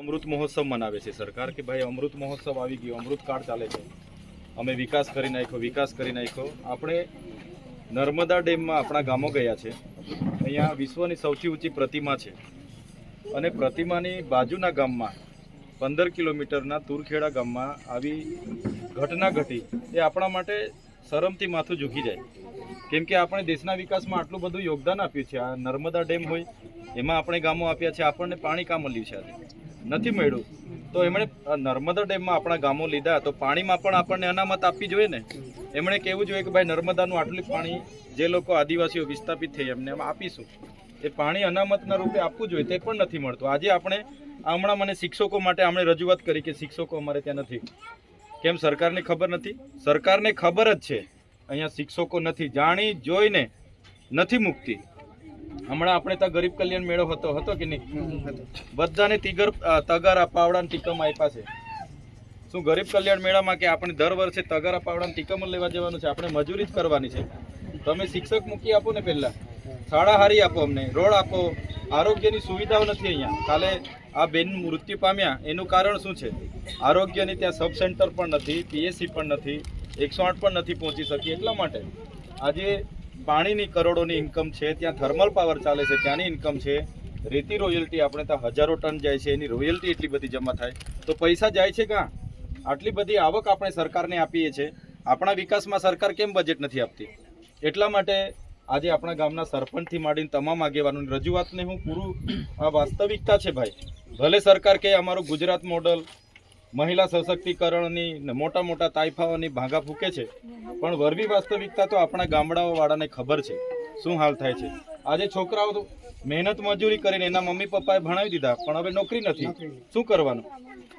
અમૃત મહોત્સવ મનાવે છે સરકાર કે ભાઈ અમૃત મહોત્સવ આવી ગયો, અમૃત કાળ ચાલે છે. અમે વિકાસ કરી નાખ્યો, વિકાસ કરી નાખ્યો. આપણે નર્મદા ડેમમાં આપણા ગામો ગયા છે. અહીંયા વિશ્વની સૌથી ઊંચી પ્રતિમા છે. અને પ્રતિમાની બાજુના ગામમાં, પંદર કિલોમીટરના તુરખેડા ગામમાં આવી ઘટના ઘટી, એ આપણા માટે શરમથી માથું ઝૂકી જાય. કેમ કે આપણે દેશના વિકાસમાં આટલું બધું યોગદાન આપ્યું છે. આ નર્મદા ડેમ હોય, એમાં આપણે ગામો આપ્યા છે. આપણને પાણી કામ મળ્યું છે આજે. નથી મળ્યું. તો એમણે નર્મદા ડેમમાં આપણા ગામો લીધા, તો પાણીમાં પણ આપણને અનામત આપવી જોઈએ ને? એમણે કહેવું જોઈએ કે ભાઈ, નર્મદાનું આટલું પાણી જે લોકો આદિવાસીઓ વિસ્થાપિત થઈ એમને એમ આપીશું. એ પાણી અનામતના રૂપે આપવું જોઈએ, તે પણ નથી મળતું. આજે આપણે, હમણાં મને શિક્ષકો માટે આપણે રજૂઆત કરી કે શિક્ષકો અમારે ત્યાં નથી. કેમ, સરકારને ખબર નથી? સરકારને ખબર જ છે. અહીંયા શિક્ષકો નથી. જાણી જોઈને નથી મુકતી. હમણાં આપણે ત્યાં ગરીબ કલ્યાણ મેળો હતો હતો કે નહીં? બધાને તિગર તગારા પાવડા ટીકમ આપ્યા છે. શું ગરીબ કલ્યાણ મેળામાં કે આપણે દર વર્ષે તગારા પાવડા ટીકમ લેવા જવાનું છે? આપણે મજૂરી જ કરવાની છે. તમે શિક્ષક મૂકી આપો ને પહેલાં. શાળા હારી આપો અમને. રોડ આપો. આરોગ્યની સુવિધાઓ નથી અહીંયા. કાલે આ બેન મૃત્યુ પામ્યા. એનું કારણ શું છે? આરોગ્યની ત્યાં સબ સેન્ટર પણ નથી પીએસસી પણ નથી એકસો આઠ પણ નથી પહોંચી શકી. એટલા માટે આજે પાણીની કરોડોની ઇન્કમ છે, ત્યાં થર્મલ પાવર ચાલે છે, ત્યાંની ઇન્કમ છે. રેતી રોયલ્ટી આપણે ત્યાં હજારો ટન જાય છે, એની રોયલ્ટી એટલી બધી જમા થાય. તો પૈસા જાય છે કાં આટલી બધી આવક આપણે સરકારને આપીએ છીએ. આપણા વિકાસમાં સરકાર કેમ બજેટ નથી આપતી? એટલા માટે આજે આપણા ગામના સરપંચથી માંડીને તમામ આગેવાનોની રજૂઆતને હું પૂરું, આ વાસ્તવિકતા છે ભાઈ. ભલે સરકાર કહે અમારું ગુજરાત મોડલ મહિલા સશક્તિકરણની મોટા મોટા તાઇફાઓની ભાંગા ફૂકે છે. પણ વરવી વાસ્તવિકતા તો આપણા ગામડાઓવાળાને ખબર છે. શું હાલ થાય છે? આજે છોકરાઓ મહેનત મજૂરી કરીને એના મમ્મી પપ્પાએ ભણાવી દીધા, પણ હવે નોકરી નથી. શું કરવાનું?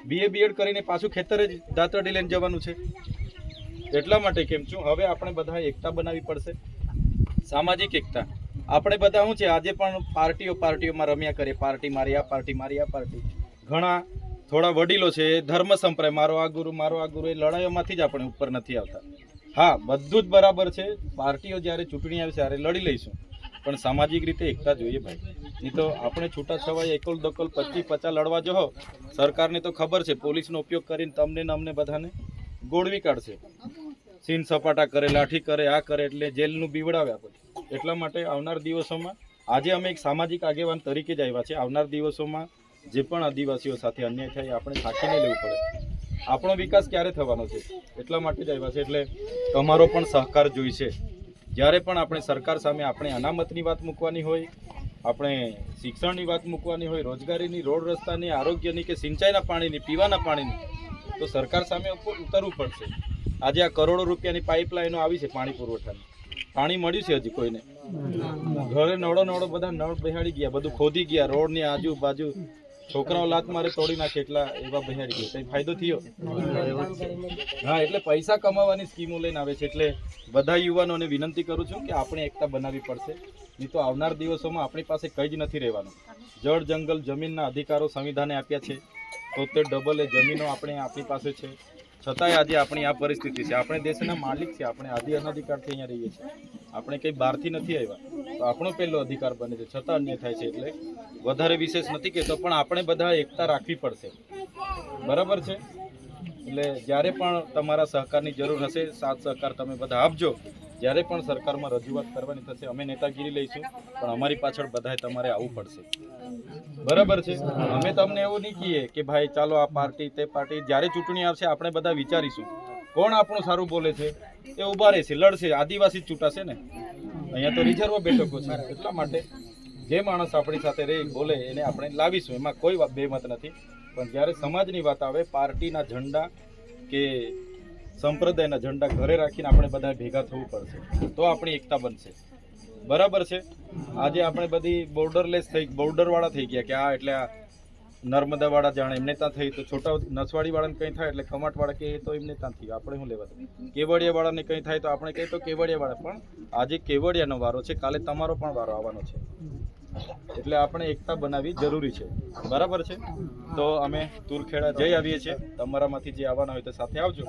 બીએ બીએડ કરીને પાછું ખેતરે જ દાંતરડી લઈને જવાનું છે? એટલા માટે કેમ? છું હવે આપણે બધા એકતા બનાવવી પડશે? સામાજિક એકતા. આપણે બધા શું છે? આજે પણ પાર્ટીઓ પાર્ટીઓમાં રમ્યા કરીએ પાર્ટી મારી, આ પાર્ટી મારી, આ પાર્ટી. ઘણા થોડા વડીલો છે, ધર્મ સંપ્રદાય, મારો આ ગુરુ, મારો આ ગુરુ, એ લડાઈઓમાંથી જ આપણે ઉપર નથી આવતા. હા, બધું જ બરાબર છે, પાર્ટીઓ જ્યારે ચૂંટણી આવે ત્યારે લડી લઈશું. પણ સામાજિક રીતે એકતા જોઈએ ભાઈ. નહીં તો આપણે છૂટા છવાય એકલ દકલ પચીસ પચાસ લડવા જો સરકારને તો ખબર છે, પોલીસનો ઉપયોગ કરીને તમને ને અમને બધાને ગોળવી કાઢશે. સીન સપાટા કરે, લાઠી કરે, આ કરે, એટલે જેલનું બીવડાવે આપણે એટલા માટે આવનાર દિવસોમાં, આજે અમે એક સામાજિક આગેવાન તરીકે જ આવ્યા છે. આવનાર દિવસોમાં જે પણ આદિવાસીઓ સાથે અન્યાય થાય, આપણે થાકીને લેવું પડે. આપણો વિકાસ ક્યારે થવાનો છે? એટલા માટે જ આવ્યા છે. એટલે તમારો પણ સહકાર જોઈશે. જ્યારે પણ આપણે સરકાર સામે આપણે અનામતની વાત મૂકવાની હોય, આપણે શિક્ષણની વાત મૂકવાની હોય, રોજગારીની, રોડ રસ્તાની, આરોગ્યની કે સિંચાઈના પાણીની, પીવાના પાણીની, તો સરકાર સામે ઉતરવું પડશે. આજે આ કરોડો રૂપિયાની પાઇપલાઇનો આવી છે પાણી પુરવઠાની. પાણી મળ્યું છે હજી કોઈને? ઘરે નળો નળો બધા નળ બેહાડી ગયા, બધું ખોદી ગયા, રોડની આજુબાજુ છોકરાઓ લાત મારે તોડી નાખે એટલા એવા બેહાડી ગયો કઈ ફાયદો થયો? હા, એટલે પૈસા કમાવાની સ્કીમો લઈને આવે છે. એટલે બધા યુવાનોને વિનંતી કરું છું કે આપણે એકતા બનાવવી પડશે. નહીં તો આવનાર દિવસોમાં આપણી પાસે કંઈ જ નથી રહેવાનું. જળ, જંગલ, જમીનના અધિકારો સંવિધાને આપ્યા છે. તોતેર ડબલ એ જમીનો આપણે આપણી પાસે છે. છતાંય આજે આપણી આ પરિસ્થિતિ છે. આપણે દેશના માલિક છે આપણે આદિ અનાધિકારથી અહીંયા રહીએ છીએ. આપણે કંઈ બહારથી નથી આવ્યા. આપણો પહેલો અધિકાર બને છે, છતાં અન્ય થાય છે એટલે. વધારે વિશેષ નથી કહેતો, પણ આપણે બધા એકતા રાખવી પડશે. બરાબર છે? એટલે જ્યારે પણ તમારા સહકારની જરૂર હશે, સાથ સહકાર તમે બધા આપજો. જ્યારે પણ સરકારમાં રજૂઆત કરવાની થશે, અમે નેતાગીરી લઈશું, પણ અમારી પાછળ બધાએ તમારે આવવું પડશે. બરાબર છે? અમે તમને એવું નહીં કહીએ કે ભાઈ, ચાલો આ પાર્ટી, તે પાર્ટી, જ્યારે ચૂંટણી આવશે, આપણે બધા વિચારીશું. કોણ આપણું સારું બોલે છે? એ ઊભા રહેશે, લડશે, આદિવાસી ચૂંટાશે ને. અહીંયા તો રિઝર્વ બેઠકો છે. એટલા માટે જે માણસ આપણી સાથે રહે, બોલે, એને આપણે લાવીશું. એમાં કોઈ બેમત નથી. પણ જ્યારે સમાજની વાત આવે, પાર્ટીના ઝંડા કે સંપ્રદાયના ઝંડા ઘરે રાખીને આપણે બધા ભેગા થવું પડશે, તો આપણી એકતા બનશે. બરાબર છે? આજે આપણે બધી બોર્ડરલેસ થઈ બોર્ડરવાળા થઈ ગયા કે આ એટલે આ નર્મદાવાળા જાણે, એમને ત્યાં થઈ તો છોટા નસવાડીવાળાને કંઈ થાય એટલે કમાટવાળા કહે તો એમને ત્યાં થયું. આપણે શું લેવા કેવડિયાવાળાને કંઈ થાય તો આપણે કહીએ તો કેવડિયાવાળા. પણ આજે કેવડિયાનો વારો છે, કાલે તમારો પણ વારો આવવાનો છે. એટલે આપણે એકતા બનાવવી જરૂરી છે. બરાબર છે? તો અમે તુરખેડા જઈ આવીએ છીએ. તમારામાંથી જે આવવાના હોય તો સાથે આવજો.